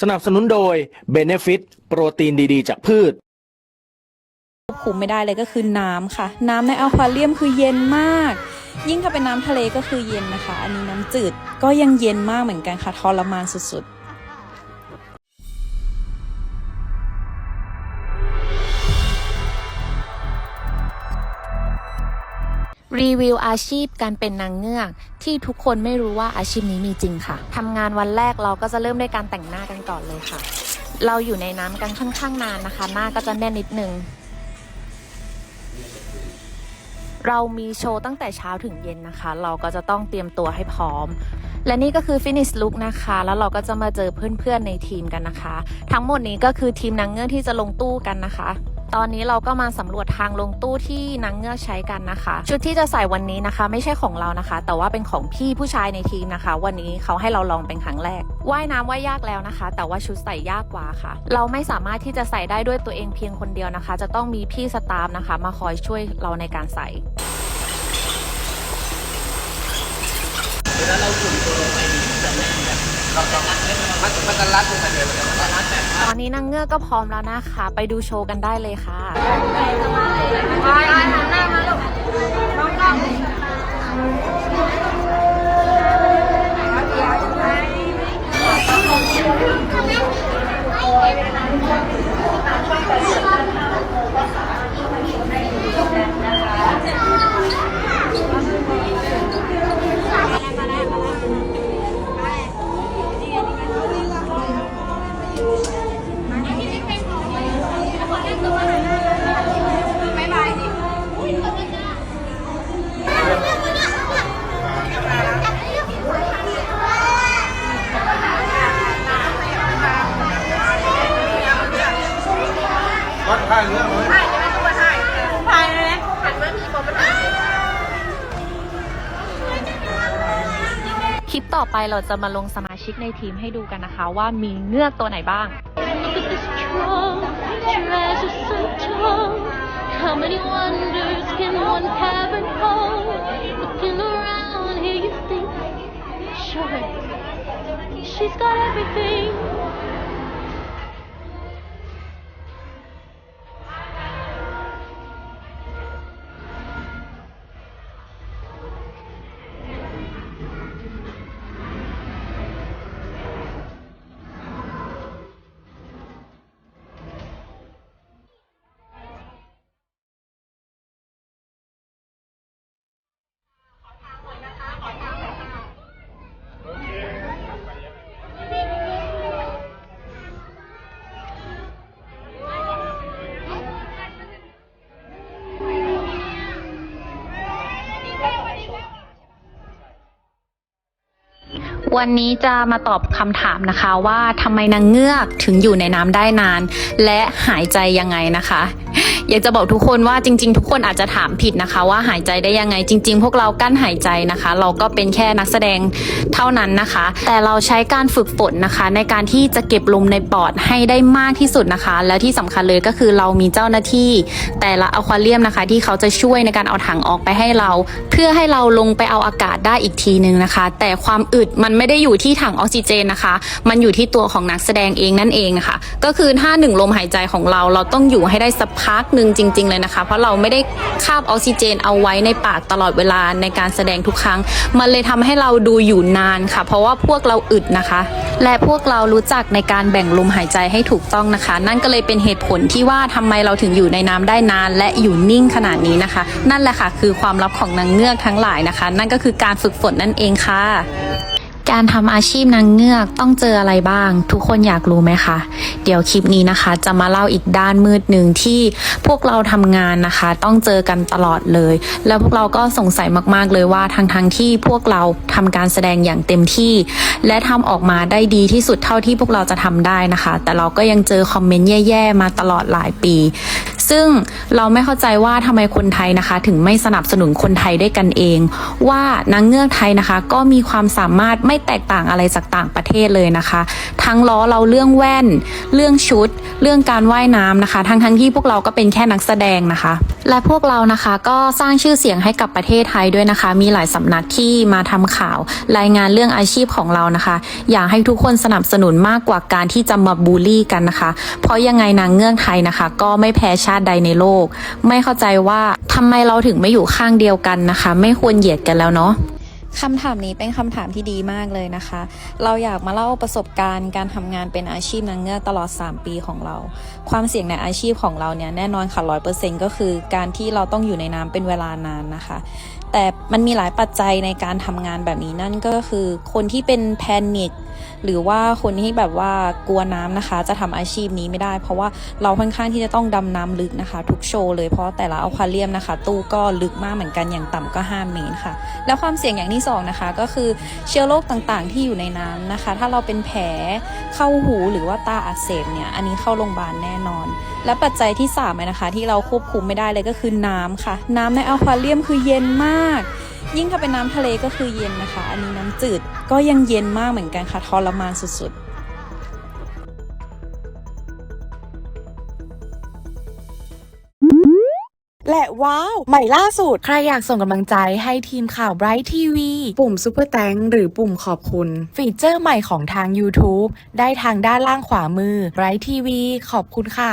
สนับสนุนโดย Benefit โปรตีนดีๆ จากพืช ควบคุมไม่ได้เลยก็คือน้ำค่ะ น้ำในอควาเรียมคือเย็นมาก ยิ่งถ้าเป็นน้ำทะเลก็คือเย็นนะคะ อันนี้น้ำจืดก็ยังเย็นมากเหมือนกันค่ะทรมานสุดๆ รีวิวอาชีพการเป็นนางเงือก ที่ทุกคนไม่รู้ว่าอาชีพนี้มีจริงค่ะทำงานวันแรกเราก็จะเริ่มด้วยการแต่งหน้ากันก่อนเลยค่ะ เราอยู่ในน้ำกันค่อนข้างนานนะคะ หน้าก็จะแน่นนิดนึง เรามีโชว์ตั้งแต่เช้าถึงเย็นนะคะ เราก็จะต้องเตรียมตัวให้พร้อม และนี่ก็คือ finish look นะคะ แล้วเราก็จะมาเจอเพื่อนๆในทีมกันนะคะ ทั้งหมดนี้ก็คือทีมนางเงือกที่จะลงตู้กันนะคะ ตอนนี้เราก็มาสำรวจทางลงตู้ที่นางเงือกใช้กันนะคะ ชุดที่จะใส่วันนี้นะคะ ไม่ใช่ของเรานะคะ แต่ว่าเป็นของพี่ผู้ชายในทีมนะคะ วันนี้เขาให้เราลองเป็นครั้งแรกว่ายน้ำว่ายยากแล้วนะคะ แต่ว่าชุดใส่ยากกว่าค่ะ เราไม่สามารถที่จะใส่ได้ด้วยตัวเองเพียงคนเดียวนะคะ จะต้องมีพี่สตาฟนะคะ มาคอยช่วยเราในการใส่ต ตอนนี้นางเงือกก็พร้อมแล้วนะคะ ไปดูโชว์กันได้เลยค่ะไปทางหน้ามาลูกน้องกล้อง วัดท่าเรือใช่ยัไม่ต้องมาถ่ายผู้พายเลยหันมามีคนมาถ่ายคลิปต่อไปเราจะมาลงสมาชิกในทีมให้ดูกันนะคะ ว่ามีเงือกตัวไหนบ้าง sure, she's got everything. วันนี้จะมาตอบคำถามนะคะว่าทำไมนางเงือกถึงอยู่ในน้ำได้นาน และหายใจยังไงนะคะ อยากจะบอกทุกคนว่าจริง ๆ ทุกคนอาจจะถามผิดนะคะ ว่าหายใจได้ยังไงจริง ๆ พวกเรากั้นหายใจนะคะ เราก็เป็นแค่นักแสดงเท่านั้นนะคะ แต่เราใช้การฝึกฝนนะคะ ในการที่จะเก็บลมในปอดให้ได้มากที่สุดนะคะ และที่สำคัญเลยก็คือเรามีเจ้าหน้าที่ แต่ละอควาเรียมนะคะ ที่เขาจะช่วยในการเอาถังออกไปให้เรา เพื่อให้เราลงไปเอาอากาศได้อีกทีนึงนะคะ แต่ความอึดมันไม่ได้อยู่ที่ถังออกซิเจนนะคะ มันอยู่ที่ตัวของนักแสดงเองนั่นเองนะคะก็คือถ้าหนึ่งลมหายใจของเราเราต้องอยู่ให้ได้สักพักหนึ่งจริง ๆ เลยนะคะ เพราะเราไม่ได้คาบออกซิเจนเอาไว้ในปากตลอดเวลาในการแสดงทุกครั้ง มันเลยทำให้เราดูอยู่นานค่ะ เพราะว่าพวกเราอึดนะคะ และพวกเรารู้จักในการแบ่งลมหายใจให้ถูกต้องนะคะ นั่นก็เลยเป็นเหตุผลที่ว่าทำไมเราถึงอยู่ในน้ำได้นาน และอยู่นิ่งขนาดนี้นะคะ นั่นแหละค่ะคือความลับของนางเงือกทั้งหลายนะคะ นั่นก็คือการฝึกฝนนั่นเองค่ะ การทำอาชีพนางเงือกต้องเจออะไรบ้าง ทุกคนอยากรู้ไหมคะเดี๋ยวคลิปนี้นะคะ จะมาเล่าอีกด้านมืดหนึ่งที่พวกเราทำงานนะคะ ต้องเจอกันตลอดเลย แล้วพวกเราก็สงสัยมากๆเลยว่าทั้งๆทที่พวกเราทำการแสดงอย่างเต็มที่ และทำออกมาได้ดีที่สุดเท่าที่พวกเราจะทำได้นะคะ แต่เราก็ยังเจอคอมเมนต์แย่ๆมาตลอดหลายปี ซึ่งเราไม่เข้าใจว่าทำไมคนไทยนะคะ ถึงไม่สนับสนุนคนไทยด้วยกันเอง ว่านางเงือกไทยนะคะ ก็มีความสามารถไม่แตกต่างอะไรจากต่างประเทศเลยนะคะ ทั้งล้อเราเรื่องแว่น เรื่องชุด เรื่องการว่ายน้ำนะคะ ทั้งทั้งที่พวกเราก็เป็นแค่นักแสดงนะคะ และพวกเรานะคะก็สร้างชื่อเสียงให้กับประเทศไทยด้วยนะคะ มีหลายสำนักที่มาทำข่าว รายงานเรื่องอาชีพของเรานะคะ อยากให้ทุกคนสนับสนุนมากกว่าการที่จะมาบูลลี่กันนะคะ เพราะยังไงนางเงือกไทยนะคะ ก็ไม่แพ้ชาติใดในโลก ไม่เข้าใจว่าทำไมเราถึงไม่อยู่ข้างเดียวกันนะคะ ไม่ควรเหยียดกันแล้วเนาะ คำถามนี้เป็นคำถามที่ดีมากเลยนะคะ เราอยากมาเล่าประสบการณ์การทำงานเป็นอาชีพนางเงือกตลอด 3 ปีของเรา ความเสี่ยงในอาชีพของเราเนี่ยแน่นอนค่ะร้อยเปอร์เซ็นก็คือ การที่เราต้องอยู่ในน้ำเป็นเวลานานนะคะ แต่มันมีหลายปัจจัยในการทำงานแบบนี้นั่นก็คือ คนที่เป็นแพนิคหรือว่าคนที่แบบว่ากลัวน้ำนะคะ จะทำอาชีพนี้ไม่ได้ เพราะว่าเราค่อนข้างที่จะต้องดำน้ำลึกนะคะ ทุกโชว์เลยเพราะแต่ละอควาเรียมนะคะ ตู้ก็ลึกมากเหมือนกันอย่างต่ำก็5เมตรค่ะ แล้วความเสี่ยงอย่างที่สองนะคะก็คือเชื้อโรคต่างๆ ที่อยู่ในน้ำนะคะ ถ้าเราเป็นแผลเข้าหูหรือว่าตาอักเสบเนี่ยอันนี้เข้าโรงพยาบาลแน่นอน และปัจจัยที่สามนะคะ ที่เราควบคุมไม่ได้เลยก็คือน้ำค่ะ น้ำในอควาเรียมคือเย็นมากยิ่งถ้าเป็นน้ำทะเลก็คือเย็นนะคะ อันนี้น้ำจืดก็ยังเย็นมากเหมือนกันค่ะทรมานสุดๆและว้าว ใหม่ล่าสุด ใครอยากส่งกำลังใจให้ทีมข่าว Bright TV ปุ่ม Super Thank หรือปุ่มขอบคุณ ฟีเจอร์ใหม่ของทาง YouTube ได้ทางด้านล่างขวามือ Bright TV ขอบคุณค่ะ